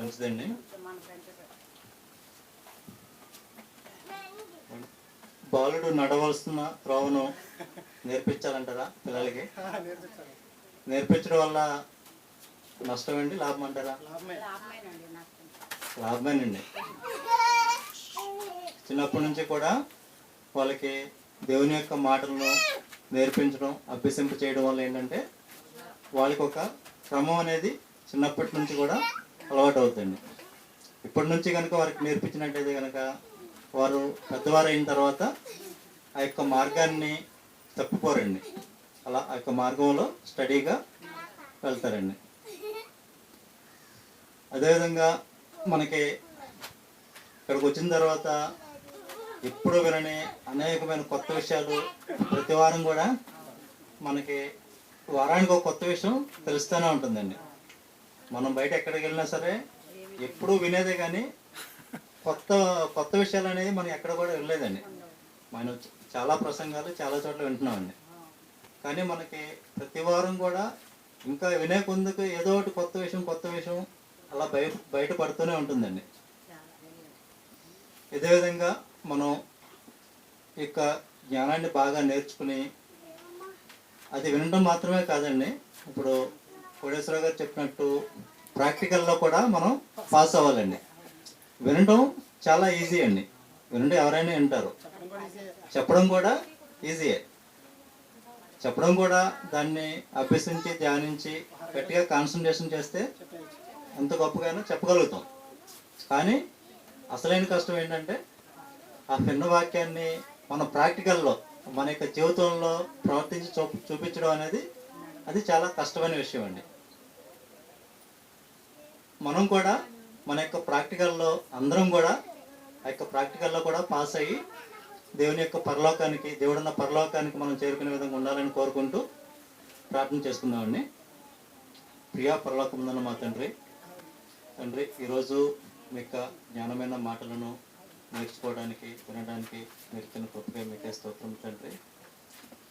మంచిదండి. బాలుడు నడవలసిన త్రోవను నేర్పించాలంటారా పిల్లలకి? నేర్పించడం వల్ల నష్టం అండి లాభం అంటారా? లాభమేనండి. చిన్నప్పటి నుంచి కూడా వాళ్ళకి దేవుని యొక్క మాటలను నేర్పించడం అభ్యసింప చేయడం వల్ల ఏంటంటే వాళ్ళకి ఒక క్రమం అనేది చిన్నప్పటి నుంచి కూడా అలవాటు అవుతుంది ఇప్పటి నుంచి కనుక వారికి నేర్పించినట్టయితే కనుక వారు పెద్దవారు అయిన తర్వాత ఆ యొక్క మార్గాన్ని తప్పుకోరండి. అలా ఆ యొక్క మార్గంలో స్టడీగా వెళ్తారండి. అదేవిధంగా మనకి ఇక్కడికి వచ్చిన తర్వాత ఎప్పుడు వినని అనేకమైన కొత్త విషయాలు ప్రతి వారం కూడా మనకి వారానికి ఒక కొత్త విషయం తెలుస్తూనే ఉంటుందండి. మనం బయట ఎక్కడికి వెళ్ళినా సరే ఎప్పుడూ వినేదే కానీ కొత్త కొత్త విషయాలు అనేది మనం ఎక్కడ కూడా వెళ్ళలేదండి మనం చాలా ప్రసంగాలు చాలా చోట్ల వింటున్నామండి. కానీ మనకి ప్రతి వారం కూడా ఇంకా వినే కొందుకు ఏదో ఒకటి కొత్త విషయం కొత్త విషయం అలా బయ బయటపడుతూనే ఉంటుందండి. ఇదే విధంగా మనం ఈ యొక్క జ్ఞానాన్ని బాగా నేర్చుకుని అది వినడం మాత్రమే కాదండి. ఇప్పుడు కోటేశ్వరరావు గారు చెప్పినట్టు ప్రాక్టికల్లో కూడా మనం పాస్ అవ్వాలండి. వినడం చాలా ఈజీ అండి. వినడం ఎవరైనా వింటారు. చెప్పడం కూడా ఈజీ చెప్పడం కూడా ఈజీయే చెప్పడం కూడా దాన్ని అభ్యసించి ధ్యానించి గట్టిగా కాన్సన్ట్రేషన్ చేస్తే ఎంత గొప్పగానో చెప్పగలుగుతాం. కానీ అసలైన కష్టం ఏంటంటే ఆ విన్న వాక్యాన్ని మన ప్రాక్టికల్లో మన యొక్క జీవితంలో ప్రవర్తించి చూ చూపించడం అనేది అది చాలా కష్టమైన విషయం అండి. మనం కూడా మన యొక్క ప్రాక్టికల్లో అందరం కూడా ఆ యొక్క ప్రాక్టికల్లో కూడా పాస్ అయ్యి దేవుని యొక్క పరలోకానికి దేవుడున్న పరలోకానికి మనం చేరుకునే విధంగా ఉండాలని కోరుకుంటూ ప్రార్థన చేసుకుందామండి. ప్రియా పరలోకముందన్న మా తండ్రి తండ్రి ఈరోజు మీ యొక్క జ్ఞానమైన మాటలను నేర్చుకోవడానికి వినడానికి మీరు ఇచ్చిన కృపగా మీకే స్తోత్రం తండ్రి.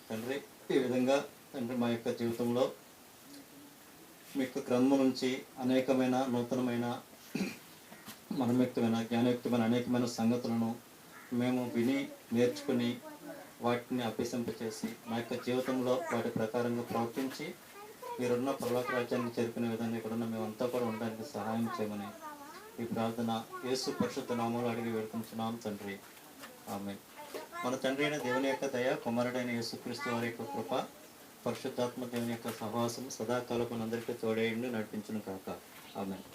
తండ్రి ఈ విధంగా తండ్రి మా యొక్క జీవితంలో మీ యొక్క గ్రంథం నుంచి అనేకమైన నూతనమైన మనమయుక్తమైన జ్ఞానయుక్తమైన అనేకమైన సంగతులను మేము విని నేర్చుకుని వాటిని అభ్యసింపచేసి మా యొక్క జీవితంలో వాటి ప్రకారంగా ప్రవర్తించి మీరున్న పరలోక రాజ్యాన్ని చేరుకునే విధంగా ఇక్కడున్న మేమంతా కూడా ఉండడానికి సహాయం చేయమని ఈ ప్రార్థన యేసు పరిశుద్ధ నామంలో అడిగి వేడుకుంటున్నాం తండ్రి. ఆమె మన తండ్రి అయిన దేవుని యొక్క దయ కుమారుడైన యేసుక్రీస్తు వారి యొక్క కృప పరిశుద్ధాత్మ దేవుని యొక్క సహవాసం సదాకాలపు అందరికీ తోడేయండి నడిపించును కాక. ఆమె